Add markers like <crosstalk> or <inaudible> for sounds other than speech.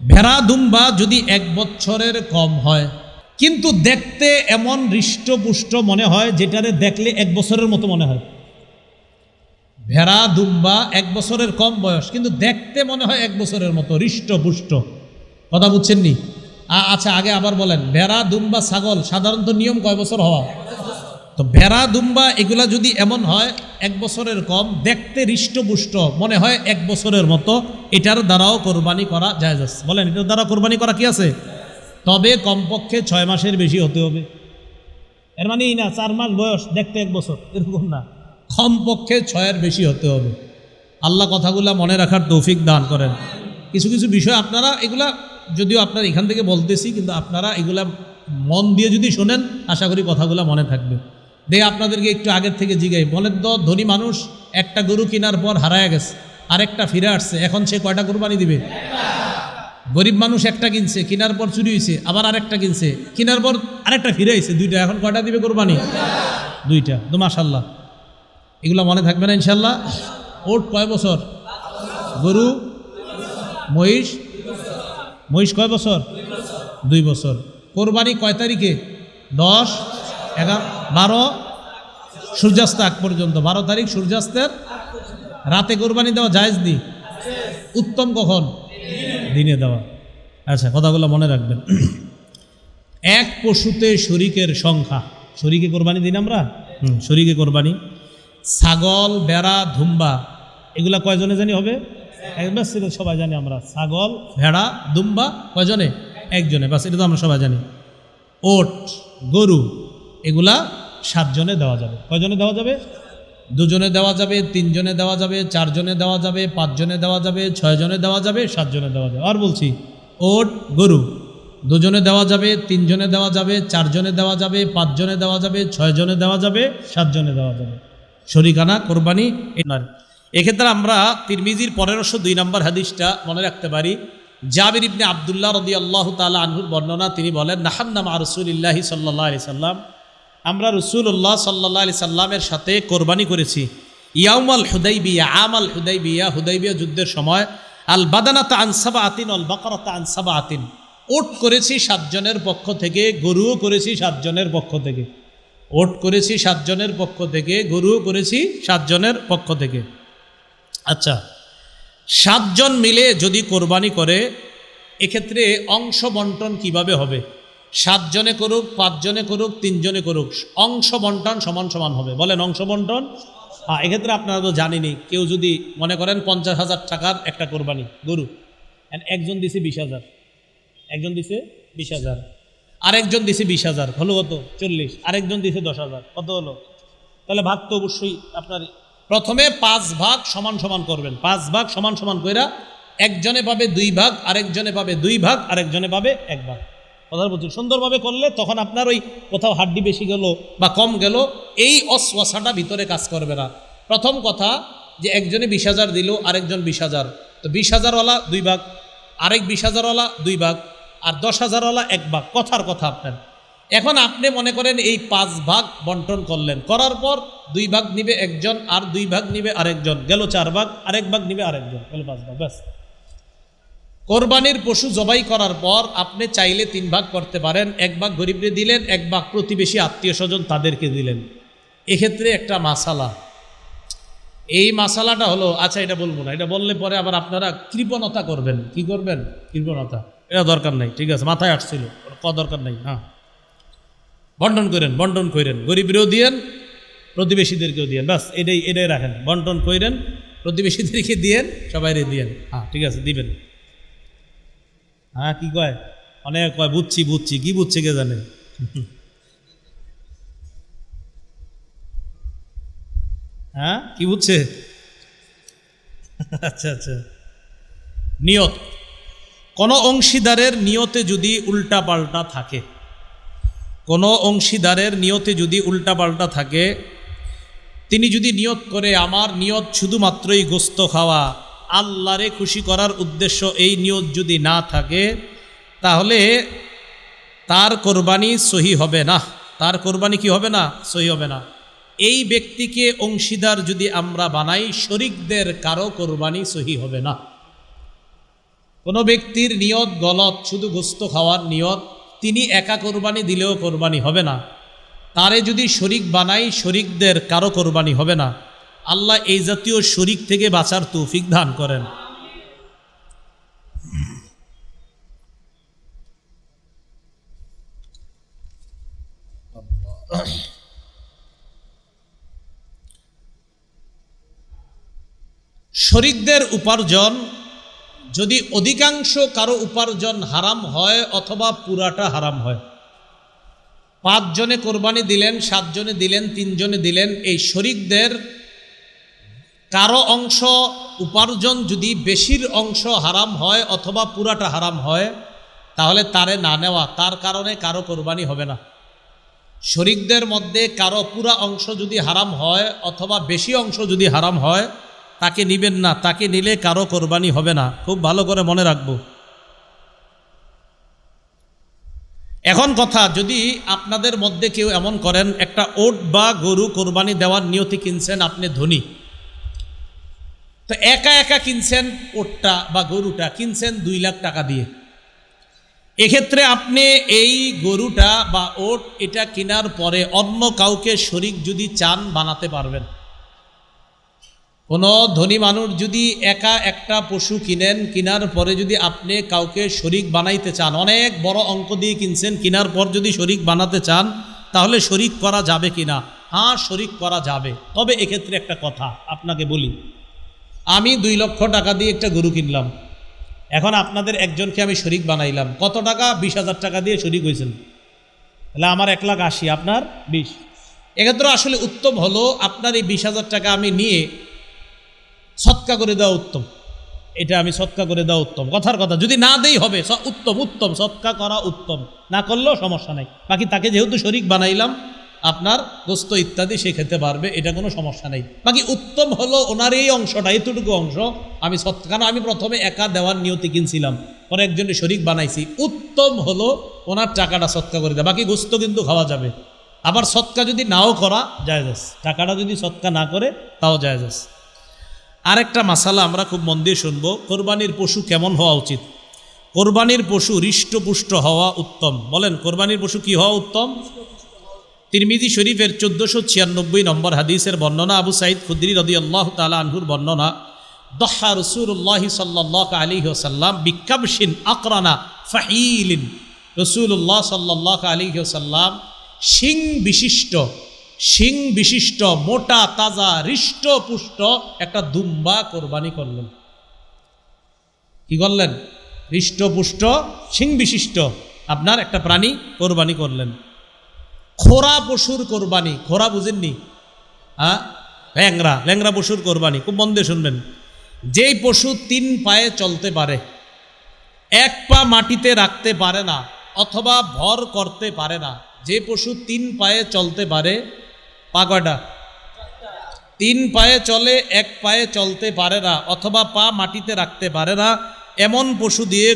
ভেড়া দুম্বা যদি এক বছরের কম হয়, কিন্তু দেখতে এমন হৃষ্টপুষ্ট মনে হয় যেটারে দেখলে এক বছরের মতো মনে হয়। ভেড়া দুম্বা এক বছরের কম বয়স, কিন্তু দেখতে মনে হয় এক বছরের মতো, হৃষ্টপুষ্ট। কথা বুঝছেন নি? আচ্ছা আগে আবার বলেন ভেড়া দুম্বা ছাগল সাধারণত নিয়ম কয় বছর হওয়া? তো ভেড়া, দুম্বা এগুলা যদি এমন হয়, এক বছরের কম, দেখতে হৃষ্টপুষ্ট। মনে হয় এক বছরের মতো এটার দ্বারাও কোরবানি করা যায় বলেন, এটার দ্বারা কোরবানি করা কি আছে? তবে কমপক্ষে ছয় মাসের বেশি হতে হবে। এর মানে এই না, চার মাস বয়স, দেখতে এক বছর, এরকম না। কমপক্ষে ছয়ের বেশি হতে হবে। আল্লাহ কথাগুলা মনে রাখার তৌফিক দান করেন। কিছু কিছু বিষয় আপনারা এগুলা, যদিও আপনার এখান থেকে বলতেছি, কিন্তু আপনারা এগুলা মন দিয়ে যদি শোনেন, আশা করি কথাগুলো মনে থাকবে। দেখে আপনাদেরকে একটু আগের থেকে জিগাই। বলেন তো, ধনী মানুষ একটা গরু কেনার পর হারায় গেছে, আরেকটা ফিরে আসছে, এখন সে কয়টা কোরবানি দিবে? গরিব মানুষ একটা কিনছে, কেনার পর চুরি হয়েছে আবার আরেকটা কিনছে, কেনার পর আরেকটা ফিরে আইছে, দুইটা, এখন কয়টা দিবে কোরবানি? দুইটা, তো মাশাল্লাহ এগুলো মনে থাকবে না ইনশাল্লাহ ওট কয় বছর? গরু? মহিষ? মহিষ কয় বছর? দুই বছর। কোরবানি কয় তারিখে? দশ? এগারো? বারো? সূর্যাস্ত আগ পর্যন্ত বারো তারিখ সূর্যাস্তের রাতে কোরবানি দেওয়া জায়েজ দি উত্তম কখন? দিনে দেওয়া। আচ্ছা কথাগুলো মনে রাখবেন। <clears throat> এক পশুতে শরিকের সংখ্যা। শরিকে কোরবানি দিন আমরা? হুম। শরিকে কোরবানি। ছাগল বেড়া ধুম্বা এগুলা কয়জনে জানি হবে? একবার সেটা সবাই জানি আমরা। ছাগল ভেড়া দুম্বা কয়জনে? একজনে। বাস এটা তো আমরা সবাই জানি। ওট গরু এগুলা সাতজনে দেওয়া যাবে কয়জনে দেওয়া যাবে দুজনে দেওয়া যাবে তিনজনে দেওয়া যাবে চারজনে দেওয়া যাবে পাঁচজনে দেওয়া যাবে ছয়জনে দেওয়া যাবে সাতজনে দেওয়া যাবে আর বলছি ওট গরু দুজনে দেওয়া যাবে তিনজনে দেওয়া যাবে চারজনে দেওয়া যাবে পাঁচজনে দেওয়া যাবে ছয়জনে দেওয়া যাবে সাতজনে দেওয়া যাবে শরিকানা কোরবানি এক্ষেত্রে আমরা তিরমিজির পনেরোশো দুই নম্বর হাদিসটা মনে রাখতে পারি জাবির ইবনে আবদুল্লাহ রদি আল্লাহ তালা আনহুর বর্ণনা তিনি বলেন নাহান্নামা রসুলিল্লাহি সাল্লাহ আলি সাল্লাম আমরা রসুল্লাহ সাল্লাহ আলি সাল্লামের সাথে কোরবানি করেছি। ইয়াউমাল হুদাইবিয়া, আমাল হুদাইবিয়া হুদাইবিয়া যুদ্ধের সময়, আল বাদানাতা আনসাবা আতিন অল বাকারাতা আনসাবা আতিন ওট করেছি সাতজনের পক্ষ থেকে, গরুও করেছি সাতজনের পক্ষ থেকে। ওট করেছি সাতজনের পক্ষ থেকে, গরুও করেছি সাতজনের পক্ষ থেকে। আচ্ছা সাতজন মিলে যদি কোরবানি করে, এক্ষেত্রে অংশ বন্টন কীভাবে হবে? সাতজনে করুক, পাঁচজনে করুক, তিনজনে করুক, অংশ বন্টন সমান সমান হবে। বলেন অংশ বন্টন? হ্যাঁ এক্ষেত্রে আপনারা তো জানেনই, কেউ যদি মনে করেন পঞ্চাশ হাজার টাকার একটা কোরবানি, গরু একজন দিছে বিশ হাজার, একজন দিছে বিশ হাজার, আরেকজন দিছে বিশ হাজার, হলো কত? চল্লিশ, আরেকজন দিছে দশ হাজার, কত হলো? তাহলে ভাগ তো অবশ্যই আপনার, প্রথমে পাঁচ ভাগ সমান সমান করবেন, পাঁচ ভাগ সমান সমান কইরা একজনে পাবে দুই ভাগ, আরেকজনে পাবে দুই ভাগ, আরেকজনে পাবে এক ভাগ। কথা বলছি সুন্দরভাবে করলে তখন আপনার ওই কোথাও হাড্ডি বেশি গেল বা কম গেল, এই অশ্বাসাটা ভিতরে কাজ করবে না। প্রথম কথা যে একজনে বিশ হাজার দিল, আরেকজন বিশ হাজার। তো বিশ হাজারওয়ালা দুই ভাগ, আরেক বিশ হাজারওয়ালা দুই ভাগ, আর দশ হাজারওয়ালা এক ভাগ। কথার কথা আপনার। এখন আপনি মনে করেন এই পাঁচ ভাগ বন্টন করলেন। করার পর দুই ভাগ নিবে একজন, আর দুই ভাগ নিবে আরেকজন। গেল চার ভাগ, আরেক ভাগ নিবে আরেকজন। গেল পাঁচ ভাগ, ব্যাস। কোরবানির পশু জবাই করার পর আপনি চাইলে তিন ভাগ করতে পারেন, এক ভাগ গরিবরে দিলেন, এক ভাগ প্রতিবেশী আত্মীয় স্বজন তাদেরকে দিলেন। এক্ষেত্রে একটা মাসালা। এই মাসালাটা হলো আচ্ছা এটা বলব না, এটা বললে পরে আবার আপনারা কৃপণতা করবেন। কি করবেন? কৃপণতা। এটা দরকার নাই, ঠিক আছে, মাথায় আসছিল ক দরকার নাই হ্যাঁ। বন্টন করেন বন্টন করেন, গরিবরেও দিয়েন, প্রতিবেশীদেরকেও দিয়েন বাস এটাই এটাই রাখেন। বন্টন করেন, প্রতিবেশীদেরকে দিয়েন, সবাইরে দিয়েন হ্যাঁ ঠিক আছে, দিবেন। হ্যাঁ কি কয়? অনেক কয়, বুঝছি বুঝছি। কি বুঝছে কে জানে? হ্যাঁ কি বুঝছে? আচ্ছা আচ্ছা। নিয়ত। কোনো অংশীদারের নিয়তে যদি উল্টা পাল্টা থাকে, কোনো অংশীদারের নিয়তে যদি উল্টা পাল্টা থাকে, তিনি যদি নিয়ত করে, আমার নিয়ত শুধুমাত্রই গোস্ত খাওয়া আল্লাহরে খুশি করার উদ্দেশ্য এই নিয়ত যদি না থাকে, তাহলে তার কোরবানি সহি হবে না। তার কোরবানি কি হবে না? সহি হবে না। এই ব্যক্তিকে অংশীদার যদি আমরা বানাই, শরিকদের কারও কোরবানি সহি হবে না। কোনো ব্যক্তির নিয়ত গলত, শুধু গোস্ত খাওয়ার নিয়ত, তিনি একা কোরবানি দিলেও কোরবানি হবে না। তারে যদি শরিক বানাই, শরিকদের কারও কোরবানি হবে না। আল্লাহ এই জাতীয় শরিক থেকে বাঁচার তৌফিক দান করেন। শরিকদের উপার্জন, যদি অধিকাংশ কারও উপার্জন হারাম হয় অথবা পুরাটা হারাম হয়। পাঁচজনে কোরবানি দিলেন, সাতজনে দিলেন, তিনজনে দিলেন, এই শরিকদের কারও অংশ উপার্জন যদি বেশির অংশ হারাম হয় অথবা পুরাটা হারাম হয়, তাহলে তারে না নেওয়া, তার কারণে কারও কোরবানি হবে না। শরিকদের মধ্যে কারও পুরা অংশ যদি হারাম হয় অথবা বেশি অংশ যদি হারাম হয়, তাকে নিবেন না, তাকে নিলে কারও কোরবানি হবে না। খুব ভালো করে মনে রাখব। এখন কথা, যদি আপনাদের মধ্যে কেউ এমন করেন, একটা ওট বা গরু কোরবানি দেওয়ার নিয়তি কিনছেন, আপনি ধনী। তো একা একা কিনছেন ওটটা বা গরুটা, কিনছেন দুই লাখ টাকা দিয়ে। এক্ষেত্রে আপনি এই গরুটা বা ওট এটা কেনার পরে অন্য কাউকে শরিক যদি চান বানাতে পারবেন। কোনো ধনী মানুষ যদি একা একটা পশু কিনেন, কেনার পরে যদি আপনি কাউকে শরিক বানাইতে চান, অনেক বড় অঙ্ক দিয়ে কিনছেন, কেনার পর যদি শরিক বানাতে চান, তাহলে শরিক করা যাবে কিনা? হ্যাঁ শরিক করা যাবে। তবে এক্ষেত্রে একটা কথা আপনাকে বলি। আমি দুই লক্ষ টাকা দিয়ে একটা গরু কিনলাম। এখন আপনাদের একজনকে আমি শরিক বানাইলাম। কত টাকা? বিশ হাজার টাকা দিয়ে শরিক হয়েছেন তাহলে আমার এক লাখ আশি, আপনার বিশ। এক্ষেত্রে আসলে উত্তম হলো আপনার এই বিশ হাজার টাকা আমি নিয়ে সৎকা করে দেওয়া উত্তম। এটা আমি সৎকা করে দেওয়া উত্তম। কথার কথা, যদি না দেই হবে উত্তম উত্তম, সৎকা করা উত্তম। না করলেও সমস্যা নাই। বাকি তাকে যেহেতু শরিক বানাইলাম আপনার গোস্ত ইত্যাদি সে খেতে পারবে, এটা কোনো সমস্যা নেই। বাকি উত্তম হলো ওনার এই অংশটা, এতটুকু অংশ। আমি সৎ কারণ আমি প্রথমে একা দেওয়ার নিয়তি কিনছিলাম, পরে একজনের শরিক বানাইছি। উত্তম হলো ওনার টাকাটা সৎকা করে দেয়, বাকি গোস্ত কিন্তু খাওয়া যাবে। আবার সৎকা যদি নাও করা, যায় টাকাটা যদি সৎকা না করে, তাও যায় আরেকটা মাসালা আমরা খুব মন দিয়ে শুনব, কোরবানির পশু কেমন হওয়া উচিত? কোরবানির পশু হৃষ্টপুষ্ট হওয়া উত্তম। বলেন, কোরবানির পশু কি হওয়া উত্তম? তিরমিজি শরীফের চোদ্দোশো ছিয়ানব্বই নম্বর হাদিসের বর্ণনা, আবু সাইদ খুদ্রি রদি আল্লাহ তালা আনহুর বর্ণনা, দহা রসুল্লাহ সাল্লাহ আলী সাল্লাম বিকাবসিন আকরানা ফাহিলিন। রসুল্লাহ সাল্লাহ আলী সাল্লাম সিং বিশিষ্ট, শিং বিশিষ্ট, মোটা, তাজা, হৃষ্ট, পুষ্ট একটা দুম্বা কোরবানি করলেন। কি করলেন? হৃষ্টপুষ্ট শিং বিশিষ্ট, আপনার একটা প্রাণী কোরবানি করলেন। খোরা পশুর কোরবানি। খোরা বুঝেননি? হ্যাঁ? ল্যাংরা ল্যাংরা পশুর কোরবানি। খুব মন দিয়ে শুনবেন। যেই পশু তিন পায়ে চলতে পারে, এক পা মাটিতে রাখতে পারে না, অথবা ভর করতে পারে না, যে পশু তিন পায়ে চলতে পারে, পা কয়টা? তিন পায়ে চলে, এক পায়ে চলতে পারে না, অথবা পা মাটিতে রাখতে পারে না, এমন পশু দিয়ে